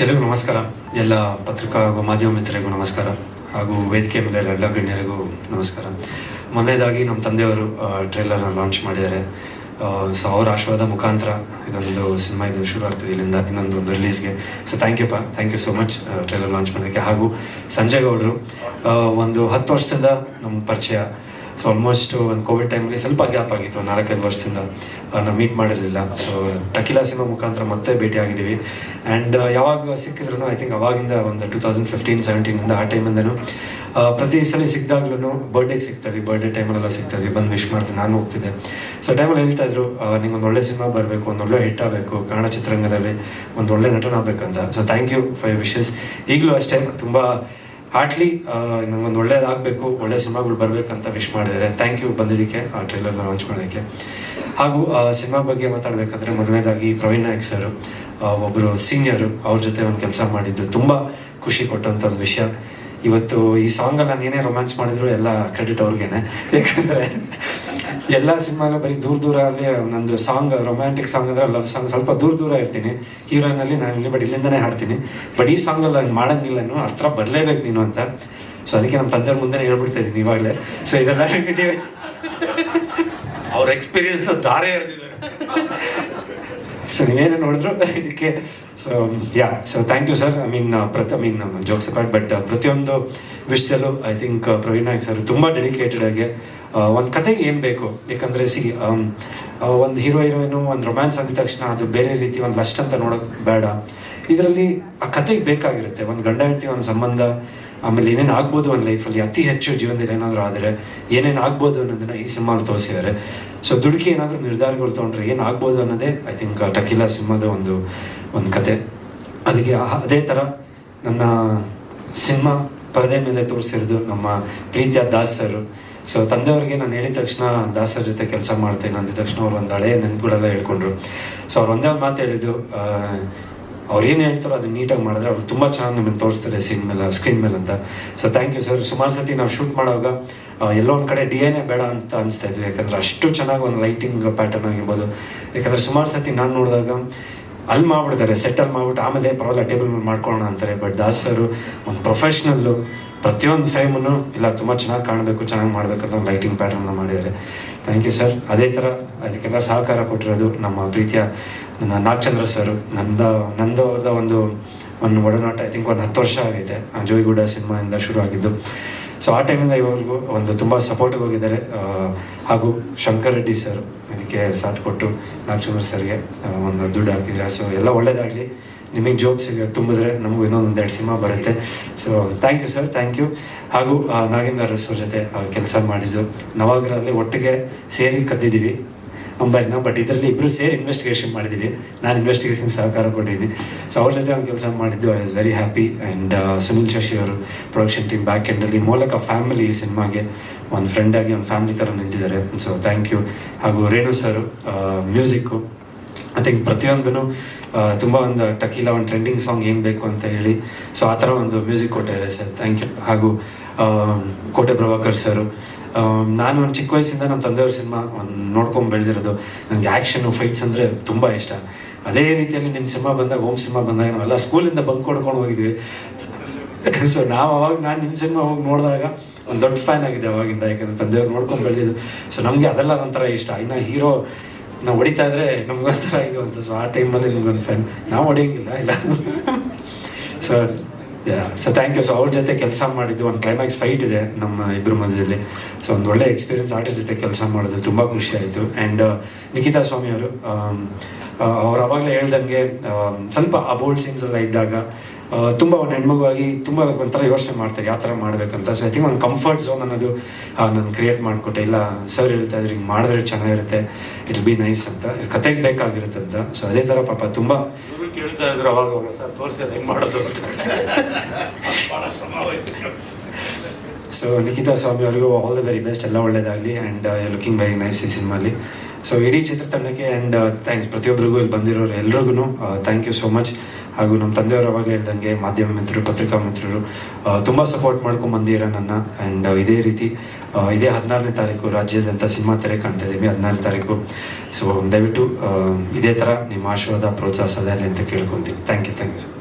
ಎಲ್ಲರಿಗೂ ನಮಸ್ಕಾರ. ಎಲ್ಲ ಪತ್ರಿಕಾ ಹಾಗೂ ಮಾಧ್ಯಮ ಮಿತ್ರರಿಗೂ ನಮಸ್ಕಾರ. ಹಾಗೂ ವೇದಿಕೆ ಮೇಲೆ ಎಲ್ಲ ಗಣ್ಯರಿಗೂ ನಮಸ್ಕಾರ. ಮೊನ್ನೆದಾಗಿ ನಮ್ಮ ತಂದೆಯವರು ಟ್ರೇಲರ್ನ ಲಾಂಚ್ ಮಾಡಿದ್ದಾರೆ. ಸೊ ಅವರ ಆಶೀರ್ವಾದ ಮುಖಾಂತರ ಇದೊಂದು ಸಿನಿಮಾ ಇದು ಶುರು ಆಗ್ತದೆ ಇಲ್ಲಿಂದ ಇನ್ನೊಂದು ಒಂದು ರಿಲೀಸ್ಗೆ ಸೊ ಥ್ಯಾಂಕ್ ಯು ಪಾ thank you so much trailer launch ಮಾಡೋದಕ್ಕೆ. ಹಾಗೂ ಸಂಜಯ್ ಗೌಡರು ಒಂದು ಹತ್ತು ವರ್ಷದಿಂದ ನಮ್ಮ ಪರಿಚಯ. ಸೊ ಆಲ್ಮೋಸ್ಟ್ ಒಂದು ಕೋವಿಡ್ ಟೈಮಲ್ಲಿ ಸ್ವಲ್ಪ ಗ್ಯಾಪ್ ಆಗಿತ್ತು, ನಾಲ್ಕೈದು ವರ್ಷದಿಂದ. ನಾವು ಮೀಟ್ ಮಾಡಿರಲಿಲ್ಲ. ಸೊ ಟಕಿಲಾ ಸಿನಿಮಾ ಮುಖಾಂತರ ಮತ್ತೆ ಭೇಟಿ ಆಗಿದ್ದೀವಿ. ಆ್ಯಂಡ್ ಯಾವಾಗ ಸಿಕ್ಕಿದ್ರು ಐ ಥಿಂಕ್ ಅವಾಗಿಂದ ಒಂದು ಟೂ ತೌಸಂಡ್ ಫಿಫ್ಟೀನ್ ಸೆವೆಂಟೀನಿಂದ ಆ ಟೈಮಿಂದನೂ ಪ್ರತಿ ಸಲ ಸಿಕ್ಕಿದಾಗ್ಲೂ ಬರ್ಡೇಗೆ ಸಿಗ್ತವೆ ಬರ್ಡೇ ಟೈಮಲ್ಲೆಲ್ಲ ಸಿಗ್ತದೆ. ಬಂದು ವಿಶ್ ಮಾಡ್ತೀನಿ, ನಾನು ಹೋಗ್ತಿದ್ದೆ. ಸೊ ಟೈಮಲ್ಲಿ ಹೇಳ್ತಾ ಇದ್ರು ನಿಮ್ಗೆ ಒಳ್ಳೆ ಸಿನಿಮಾ ಬರಬೇಕು, ಒಂದು ಒಳ್ಳೆ ಹಿಟ್ ಆಗಬೇಕು, ಕನ್ನಡ ಚಿತ್ರರಂಗದಲ್ಲಿ ಒಂದು ಒಳ್ಳೆ ನಟನ ಆಗ್ಬೇಕಂತ. So thank you for wishes ಈಗಲೂ ಅಷ್ಟೇ, ತುಂಬ ಹಾರ್ಟ್ಲಿ ನಮಗೊಂದು ಒಳ್ಳೇದಾಗಬೇಕು, ಒಳ್ಳೆ ಸಿನಿಮಾಗಳು ಬರಬೇಕಂತ ವಿಶ್ ಮಾಡಿದ್ದಾರೆ. ಥ್ಯಾಂಕ್ ಯು ಬಂದಿದ್ದಕ್ಕೆ, ಆ ಟ್ರೈಲರ್ನ ಲಾಂಚ್ ಮಾಡೋದಕ್ಕೆ. ಹಾಗೂ ಸಿನಿಮಾ ಬಗ್ಗೆ ಮಾತಾಡಬೇಕಂದ್ರೆ ಮೊದಲನೇದಾಗಿ ಪ್ರವೀಣ್ ನಾಯಕ್ ಸರ್ ಒಬ್ಬರು ಸೀನಿಯರು ಅವ್ರ ಜೊತೆ ಒಂದು ಕೆಲಸ ಮಾಡಿದ್ದು. ತುಂಬ ಖುಷಿ ಕೊಟ್ಟಂಥ ಒಂದು ವಿಷಯ. ಇವತ್ತು ಈ ಸಾಂಗಲ್ಲಿ ನಾನು ಏನೇ ರೊಮ್ಯಾನ್ಸ್ ಮಾಡಿದ್ರು ಎಲ್ಲ ಕ್ರೆಡಿಟ್ ಅವ್ರಿಗೇನೆ. ಯಾಕಂದರೆ ಎಲ್ಲ ಸಿನಿಮಾಲು ಬರೀ ದೂರ ದೂರ ಅಲ್ಲಿ ನಂದು ಸಾಂಗ್ ರೊಮ್ಯಾಂಟಿಕ್ ಸಾಂಗ್ ಅಂದ್ರೆ ಲವ್ ಸಾಂಗ್ ಸ್ವಲ್ಪ ದೂರ ದೂರ ಇರ್ತೀನಿ. ಹೀರೋನಲ್ಲಿ ಅಲ್ಲಿ ನಾನು ಇಲ್ಲಿ ಬಟ್ ಇಲ್ಲಿಂದನೇ ಹಾಡ್ತೀನಿ. ಬಟ್ ಈ ಸಾಂಗ್ ಅಲ್ಲಿ ಹಂಗೆ ಮಾಡಂಗಿಲ್ಲ ನೀನು ಹತ್ರ ಬರಲೇಬೇಕು ನೀನು ಅಂತ. ಸೊ ಅದಕ್ಕೆ ನಮ್ಮ ತಂದೆಯವ್ರ ಮುಂದೆ ಹೇಳ್ಬಿಡ್ತಾ ಇದ್ದೀನಿ ಇವಾಗಲೇ. ಸೊ ಇದೆಲ್ಲ ನೀವು ಅವ್ರ ಎಕ್ಸ್ಪೀರಿಯನ್ಸ್ ದಾರೆ ಇರಲಿಲ್ಲ ಸೊ ನೀವೇನು ನೋಡಿದ್ರು? ಇದಕ್ಕೆ so ya so thank you sir I mean ಪ್ರತಿ I mean jokes apart but ಪ್ರತಿಯೊಂದು ವಿಷಯದಲ್ಲೂ I think Praveen Nayak sir ತುಂಬ ಡೆಡಿಕೇಟೆಡ್ ಆಗಿ ಒಂದು ಕತೆಗೆ ಏನು ಬೇಕು? ಯಾಕಂದರೆ ಸಿ ಒಂದು ಹೀರೋ, ಹೀರೋಯಿನು, ಒಂದು ರೊಮ್ಯಾನ್ಸ್ ಅಂದ ತಕ್ಷಣ ಅದು ಬೇರೆ ರೀತಿ ಒಂದು ಲಸ್ಟ್ ಅಂತ ನೋಡೋಕೆ ಬೇಡ. ಇದರಲ್ಲಿ ಆ ಕತೆಗೆ ಬೇಕಾಗಿರುತ್ತೆ. ಒಂದು ಗಂಡ, ಹೆಂಡತಿ, ಒಂದು ಸಂಬಂಧ, ಆಮೇಲೆ ಏನೇನು ಆಗ್ಬೋದು ಒಂದು ಲೈಫಲ್ಲಿ, ಅತಿ ಹೆಚ್ಚು ಜೀವನದಲ್ಲಿ ಏನಾದರೂ ಆದರೆ ಏನೇನು ಆಗ್ಬೋದು ಅನ್ನೋದನ್ನ ಈ ಸಿನಿಮಾ ತೋರಿಸಿದ್ದಾರೆ ಸೊ, ದುಡುಕಿ ಏನಾದರೂ ನಿರ್ಧಾರಗಳು ತೊಗೊಂಡ್ರೆ ಏನು ಆಗ್ಬೋದು ಅನ್ನೋದೇ ಐ ಥಿಂಕ್ ಟಕಿಲಾ ಸಿನಿಮಾದ ಒಂದು ಒಂದು ಕತೆ. ಅದಕ್ಕೆ ಅದೇ ಥರ ನನ್ನ ಸಿನಿಮಾ ಪರದೆ ಮೇಲೆ ತೋರಿಸಿರೋದು ನಮ್ಮ ಪ್ರೀತಿಯ ದಾಸ್ ಸರ್. ಸೊ ತಂದೆಯವ್ರಿಗೆ ನಾನು ಹೇಳಿದ ತಕ್ಷಣ ದಾಸರ ಜೊತೆ ಕೆಲಸ ಮಾಡ್ತೇನೆ ಅಂದ ತಕ್ಷಣ ಅವ್ರು ಒಂದು ಹಳೆಯ ನೆನ್ಪುಗಳೆಲ್ಲ ಹೇಳ್ಕೊಂಡ್ರು. ಸೊ ಅವ್ರು ಒಂದೇ ಒಂದು ಮಾತು ಹೇಳಿದ್ದು ಅವ್ರು ಏನು ಹೇಳ್ತಾರೋ ಅದನ್ನ ನೀಟಾಗಿ ಮಾಡಿದ್ರೆ ಅವ್ರು ತುಂಬ ಚೆನ್ನಾಗಿ ನಮ್ಮನ್ನು ತೋರಿಸ್ತಾರೆ ಸೀನ್ ಮೇಲೆ ಸ್ಕ್ರೀನ್ ಮೇಲೆ ಅಂತ. ಸೊ ಥ್ಯಾಂಕ್ ಯು ಸರ್ ಸುಮಾರು ಸತಿ ನಾವು ಶೂಟ್ ಮಾಡುವಾಗ ಎಲ್ಲೋ ಒಂದು ಕಡೆ ಡಿ ಎನ್ ಬೇಡ ಅಂತ ಅನಿಸ್ತಾ ಇದ್ವಿ. ಯಾಕಂದ್ರೆ ಅಷ್ಟು ಚೆನ್ನಾಗಿ ಒಂದು ಲೈಟಿಂಗ್ ಪ್ಯಾಟರ್ನ್ ಆಗಿರ್ಬೋದು. ಯಾಕಂದ್ರೆ ಸುಮಾರು ಸತಿ ನಾನು ನೋಡಿದಾಗ ಅಲ್ಲಿ ಮಾಡ್ಬಿಡ್ತಾರೆ ಸೆಟಲ್ ಮಾಡ್ಬಿಟ್ಟು ಆಮೇಲೆ ಪರವಾಗಿಲ್ಲ ಟೇಬಲ್ ಮೇಲೆ ಮಾಡ್ಕೊಳ್ಳೋಣ ಅಂತಾರೆ. ಬಟ್ ದಾಸ್ ಸರ್ ಒಂದು ಪ್ರೊಫೆಷ್ನಲ್ಲು ಪ್ರತಿಯೊಂದು ಫ್ರೇಮನ್ನು ಇಲ್ಲ, ತುಂಬ ಚೆನ್ನಾಗಿ ಕಾಣಬೇಕು, ಚೆನ್ನಾಗಿ ಮಾಡಬೇಕಂತ ಒಂದು ಲೈಟಿಂಗ್ ಪ್ಯಾಟರ್ನ ಮಾಡಿದ್ದಾರೆ. ಥ್ಯಾಂಕ್ ಯು ಸರ್ ಅದೇ ಥರ ಅದಕ್ಕೆಲ್ಲ ಸಹಕಾರ ಕೊಟ್ಟಿರೋದು ನಮ್ಮ ಪ್ರೀತಿಯ ನನ್ನ ನಾಗಚಂದ್ರ ಸರ್. ನಂದ, ನಂದು ಅವ್ರದ ಒಂದು ಒಂದು ಒಡನಾಟ ಐ ಥಿಂಕ್ ಒಂದು ಹತ್ತು ವರ್ಷ ಆಗೈತೆ. ಜೋಯಿಗೂಡ ಸಿನಿಮಾಯಿಂದ ಶುರು ಆಗಿದ್ದು ಸೊ ಆ ಟೈಮಿಂದ ಇವರಿಗೂ ಒಂದು ತುಂಬ ಸಪೋರ್ಟಿವ್ ಆಗಿದ್ದಾರೆ. ಹಾಗೂ ಶಂಕರ್ ರೆಡ್ಡಿ ಸರ್ ಇದಕ್ಕೆ ಸಾಥ್ ಕೊಟ್ಟು ನಾಗಚಂದ್ರ ಸರ್ಗೆ ಒಂದು ದುಡ್ಡು ಹಾಕಿದ್ರೆ. ಸೊ ಎಲ್ಲ ಒಳ್ಳೇದಾಗಲಿ. ನಿಮಗೆ ಜಾಬ್ ಸಿಗ, ತುಂಬಿದ್ರೆ ನಮಗೂ ಇನ್ನೊಂದು ಎರಡು ಸಿನಿಮಾ ಬರುತ್ತೆ. So thank you sir thank you ಹಾಗೂ ನಾಗೇಂದ್ರ ಅವ್ರ ಜೊತೆ ಕೆಲಸ ಮಾಡಿದ್ದು. ನವಾಗ್ರಲ್ಲಿ ಒಟ್ಟಿಗೆ ಸೇರಿ ಕದ್ದಿದ್ದೀವಿ. ಅಂಬಾರಿನ ಬಟ್ ಇದರಲ್ಲಿ ಇಬ್ಬರು ಸೇರಿ ಇನ್ವೆಸ್ಟಿಗೇಷನ್ ಮಾಡಿದ್ದೀವಿ ನಾನು ಇನ್ವೆಸ್ಟಿಗೇಷನ್ ಸಹಕಾರ ಕೊಟ್ಟಿದ್ದೀನಿ. ಸೊ ಅವ್ರ ಜೊತೆ ಒಂದು ಕೆಲಸ ಮಾಡಿದ್ದು I was very happy and Sunil Shashi ಅವರು ಪ್ರೊಡಕ್ಷನ್ ಟೀಮ್ ಬ್ಯಾಕ್ ಎಂಡಲ್ಲಿ ಮೂಲಕ ಫ್ಯಾಮಿಲಿ ಸಿನಿಮಾಗೆ ಒಂದು ಫ್ರೆಂಡ್ ಆಗಿ, ಒಂದು ಫ್ಯಾಮಿಲಿ ಥರ ನಿಂತಿದ್ದಾರೆ. ಸೊ ಥ್ಯಾಂಕ್ ಯು ಹಾಗೂ Renu sir music I think ಪ್ರತಿಯೊಂದೂ ತುಂಬ ಒಂದು ಟಕೀಲ ಒಂದು ಟ್ರೆಂಡಿಂಗ್ ಸಾಂಗ್ ಏನು ಬೇಕು ಅಂತ ಹೇಳಿ. ಸೊ ಆ ಥರ ಒಂದು ಮ್ಯೂಸಿಕ್ ಕೊಟ್ಟಿದ್ದಾರೆ ಸರ್. ಥ್ಯಾಂಕ್ ಯು ಹಾಗೂ ಕೋಟೆ ಪ್ರಭಾಕರ್ ಸರ್. ನಾನು ಒಂದು ಚಿಕ್ಕ ವಯಸ್ಸಿಂದ ನಮ್ಮ ತಂದೆಯವ್ರ ಸಿನಿಮಾ ಒಂದು ನೋಡ್ಕೊಂಡು ಬೆಳೆದಿರೋದು. ನನಗೆ ಆ್ಯಕ್ಷನು ಫೈಟ್ಸ್ ಅಂದರೆ ತುಂಬ ಇಷ್ಟ. ಅದೇ ರೀತಿಯಲ್ಲಿ ನಿಮ್ಮ ಸಿನಿಮಾ ಬಂದಾಗ ಓಮ್ ಸಿನಿಮಾ ಬಂದಾಗ ನಾವೆಲ್ಲ ಸ್ಕೂಲಿಂದ ಬಂಕ್ ಕೊಡ್ಕೊಂಡು ಹೋಗಿದ್ವಿ. ಸೊ ನಾವು ಅವಾಗ, ನಾನು ನಿಮ್ಮ ಸಿನಿಮಾ ಹೋಗಿ ನೋಡಿದಾಗ ಒಂದು ದೊಡ್ಡ ಫ್ಯಾನ್ ಆಗಿದೆ ಅವಾಗಿಂದ. ಯಾಕಂದ್ರೆ ತಂದೆಯವ್ರು ನೋಡ್ಕೊಂಡು ಬೆಳೆದಿದ್ದು. ಸೊ ನಮಗೆ ಅದೆಲ್ಲ ಒಂಥರ ಇಷ್ಟ. ಇನ್ನು ಹೀರೋ ನಾವು ಹೊಡಿತಾ ಇದ್ರೆ ಒಂಥರ ಇದು ಅಂತ. ಸೊ ಆ ಟೈಮಲ್ಲಿ ನಿಮ್ಗೊಂದು ಫ್ಯಾನ್ ನಾವು ಹೊಡೆಯಂಗಿಲ್ಲ, ಇಲ್ಲ. So so thank you so ಅವ್ರ ಜೊತೆ ಕೆಲಸ ಮಾಡಿದ್ದು ಒಂದು ಕ್ಲೈಮ್ಯಾಕ್ಸ್ ಫೈಟ್ ಇದೆ ನಮ್ಮ ಇಬ್ಬರ ಮಧ್ಯದಲ್ಲಿ. ಸೊ ಒಂದು ಒಳ್ಳೆ ಎಕ್ಸ್ಪೀರಿಯನ್ಸ್ ಆರ್ಟಿಸ್ಟ್ ಜೊತೆ ಕೆಲಸ ಮಾಡೋದು ತುಂಬ ಖುಷಿ ಆಯಿತು. ಆ್ಯಂಡ್ ನಿಖಿತಾ ಸ್ವಾಮಿ ಅವರು ಅವ್ರು ಅವಾಗಲೇ ಹೇಳ್ದಂಗೆ ಸ್ವಲ್ಪ ಆ ಬೋಲ್ಡ್ ಸೀನ್ಸ್ ಎಲ್ಲ ಇದ್ದಾಗ ತುಂಬ ಒಂದು ಹೆಣ್ಮಗುವಾಗಿ ತುಂಬ ಒಂಥರ ಯೋಚನೆ ಮಾಡ್ತಾರೆ ಯಾವ ಥರ ಮಾಡಬೇಕಂತ. ಸೊ ಐ ಥಿಂಕ್ ಒಂದು ಕಂಫರ್ಟ್ ಝೋನ್ ಅನ್ನೋದು ನಾನು ಕ್ರಿಯೇಟ್ ಮಾಡಿಕೊಟ್ಟೆ. ಇಲ್ಲ ಸರ್ ಹೇಳ್ತಾ ಇದ್ರೆ ಹಿಂಗೆ ಮಾಡಿದ್ರೆ ಚೆನ್ನಾಗಿರುತ್ತೆ ಇಟ್ ಬಿ ನೈಸ್ ಅಂತ. ಕತೆಗೆ ಬೇಕಾಗಿರುತ್ತೆ ಅಂತ. ಸೊ ಅದೇ ಥರ ಪಾಪ ತುಂಬ ಕೇಳ್ತಾ ಇದ್ರು ಅವಾಗ ಸರ್ ಹೆಂಗೆ ಮಾಡೋದು ಸೊ ನಿಖಿತಾ ಸ್ವಾಮಿ ಅವರಿಗೂ ಆಲ್ ದ ವೆರಿ ಬೆಸ್ಟ್ ಎಲ್ಲ ಒಳ್ಳೇದಾಗಲಿ ಆ್ಯಂಡ್ ಲುಕಿಂಗ್ ವೆರಿ ನೈಸ್ ಈ ಸಿನಿಮಾಲಿ ಸೊ ಇಡೀ ಚಿತ್ರತಂಡಕ್ಕೆ ಆ್ಯಂಡ್ ಥ್ಯಾಂಕ್ಸ್ ಪ್ರತಿಯೊಬ್ಬರಿಗೂ ಇಲ್ಲಿ ಬಂದಿರೋರು ಎಲ್ರಿಗೂ ಥ್ಯಾಂಕ್ ಯು ಸೋ ಮಚ್ ಹಾಗೂ ನಮ್ಮ ತಂದೆಯವರು ಅವಾಗಲೇ ಹೇಳ್ದಂಗೆ ಮಾಧ್ಯಮ ಮಿತ್ರರು, ಪತ್ರಿಕಾ ಮಿತ್ರರು ತುಂಬ ಸಪೋರ್ಟ್ ಮಾಡ್ಕೊಂಡು ಬಂದಿರ ನನ್ನ ಆ್ಯಂಡ್ ಇದೇ ರೀತಿ ಇದೇ ಹದಿನಾರನೇ ತಾರೀಕು ರಾಜ್ಯದಂಥ ಸಿನಿಮಾ ತೆರೆ ಕಾಣ್ತಾ ಇದ್ದೀವಿ ಹದಿನಾರನೇ ತಾರೀಕು. ಸೊ ದಯವಿಟ್ಟು ಇದೇ ಥರ ನಿಮ್ಮ ಆಶೀರ್ವಾದ, ಪ್ರೋತ್ಸಾಹ ಸದಾ ಅಂತ ಕೇಳ್ಕೊತೀನಿ. Thank you thank you